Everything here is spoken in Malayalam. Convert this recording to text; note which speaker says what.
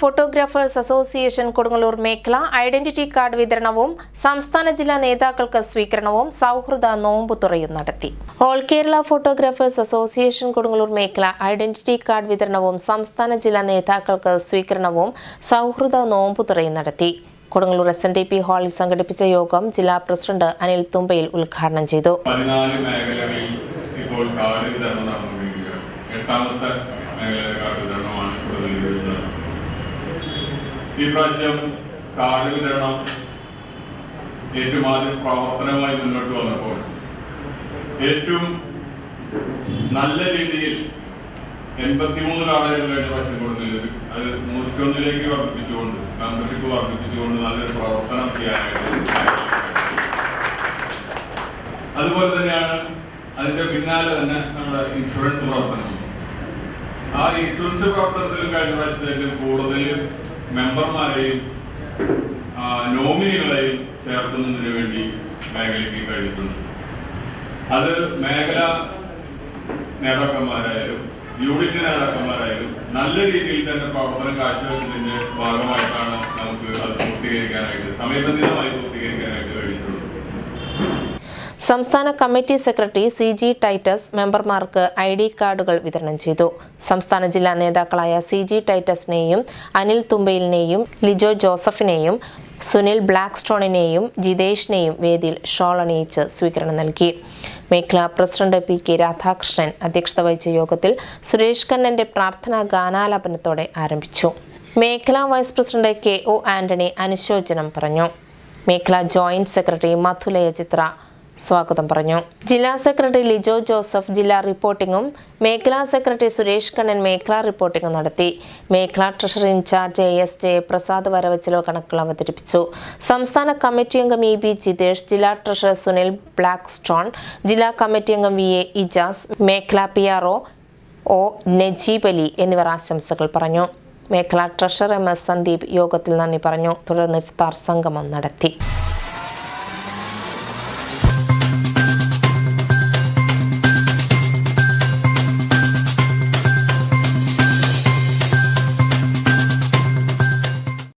Speaker 1: ഫോട്ടോഗ്രാഫേഴ്സ് അസോസിയേഷൻ കൊടുങ്ങല്ലൂർ മേഖല ഐഡന്റിറ്റി കാർഡ് വിതരണവും സംസ്ഥാന ജില്ലാ നേതാക്കൾക്ക് സ്വീകരണവും സൗഹൃദ നോമ്പുതുറയും നടത്തി. All Kerala photographers association Kodungallur മേഖല ഐഡന്റിറ്റി കാർഡ് വിതരണവും സംസ്ഥാന ജില്ലാ നേതാക്കൾക്ക് സ്വീകരണവും സൗഹൃദ നോമ്പുതുറയും നടത്തി. Kodungallur S N D P ഹാളിൽ സംഘടിപ്പിച്ച യോഗം ജില്ലാ പ്രസിഡന്റ് അനിൽ തുമ്പയിൽ ഉദ്ഘാടനം ചെയ്തു.
Speaker 2: ഇപ്പോൾ കാർഡ് എട്ടാമത്തെ മേഖലയിലെ കാർഡ് വിതരണമാണ് ഈ പ്രാവശ്യം കാർഡ് വിതരണം ഏറ്റവും ആദ്യം പ്രവർത്തനമായി മുന്നോട്ട് വന്നപ്പോൾ ഏറ്റവും നല്ല രീതിയിൽ എൺപത്തിമൂന്ന് കാർഡുകൾ കഴിഞ്ഞ പ്രാവശ്യം കൊടുക്കുന്നത് അത് നൂറ്റൊന്നിലേക്ക് വർദ്ധിപ്പിച്ചുകൊണ്ട് മെമ്പർഷിപ്പ് വർദ്ധിപ്പിച്ചുകൊണ്ട് നല്ലൊരു പ്രവർത്തനം ചെയ്യാനായിട്ട് അതുപോലെ തന്നെയാണ് അതിന്റെ പിന്നാലെ തന്നെ നമ്മുടെ ഇൻഷുറൻസ് പ്രവർത്തനം. ആ ഇൻഷുറൻസ് പ്രവർത്തനത്തിൽ കഴിഞ്ഞ പ്രാവശ്യത്തേക്ക് കൂടുതൽ മെമ്പർമാരെയും നോമിനികളെയും ചേർക്കുന്നതിന് വേണ്ടി മേഖലയ്ക്ക് കഴിഞ്ഞിട്ടുണ്ട്. അത് മേഖല നേതാക്കന്മാരായാലും യൂണിറ്റ് നേതാക്കന്മാരായാലും നല്ല രീതിയിൽ തന്നെ പ്രവർത്തനം കാഴ്ചവെച്ചതിന്റെ ഭാഗമായിട്ടാണ് നമുക്ക് അത് പൂർത്തീകരിക്കാനായിട്ട് സമയബന്ധിതമായി പൂർത്തീകരിക്കാനായിട്ട്
Speaker 1: സംസ്ഥാന committee secretary C G Titus മെമ്പർമാർക്ക് I D കാർഡുകൾ വിതരണം ചെയ്തു. സംസ്ഥാന ജില്ലാ നേതാക്കളായ സി ജി ടൈറ്റസിനെയും അനിൽ തുമ്പയിലിനെയും ലിജോ ജോസഫിനെയും സുനിൽ ബ്ലാക്ക് സ്റ്റോണിനെയും ജിതേഷിനെയും വേദിയിൽ ഷോൾ അണിയിച്ച് സ്വീകരണം നൽകി. മേഖലാ പ്രസിഡന്റ് പി കെ രാധാകൃഷ്ണൻ അധ്യക്ഷത വഹിച്ച യോഗത്തിൽ സുരേഷ് കണ്ണന്റെ പ്രാർത്ഥനാ ഗാനാലാപനത്തോടെ ആരംഭിച്ചു. മേഖലാ vice president K O Antony അനുശോചനം പറഞ്ഞു. മേഖലാ ജോയിന്റ് സെക്രട്ടറി മധുലയ ചിത്ര സ്വാഗതം പറഞ്ഞു. ജില്ലാ സെക്രട്ടറി ലിജോ ജോസഫ് ജില്ലാ റിപ്പോർട്ടിംഗും മേഖലാ സെക്രട്ടറി സുരേഷ് കണ്ണൻ മേഖലാ റിപ്പോർട്ടിംഗും നടത്തി. മേഖലാ treasury incharge A S Jayaprasad വരവച്ചലോ കണക്കുകൾ അവതരിപ്പിച്ചു. സംസ്ഥാന കമ്മിറ്റി അംഗം ഇ ബി ജിതേഷ് ജില്ലാ ട്രഷറർ സുനിൽ ബ്ലാക്ക് സ്റ്റോൺ ജില്ലാ കമ്മിറ്റി അംഗം വി എ ഇജാസ് മേഖലാ P R O O Najeeb Ali എന്നിവർ ആശംസകൾ പറഞ്ഞു. മേഖലാ ട്രഷറർ എം എസ് സന്ദീപ് യോഗത്തിൽ നന്ദി പറഞ്ഞു. തുടർന്ന് ഇഫ്താർ സംഗമം നടത്തി.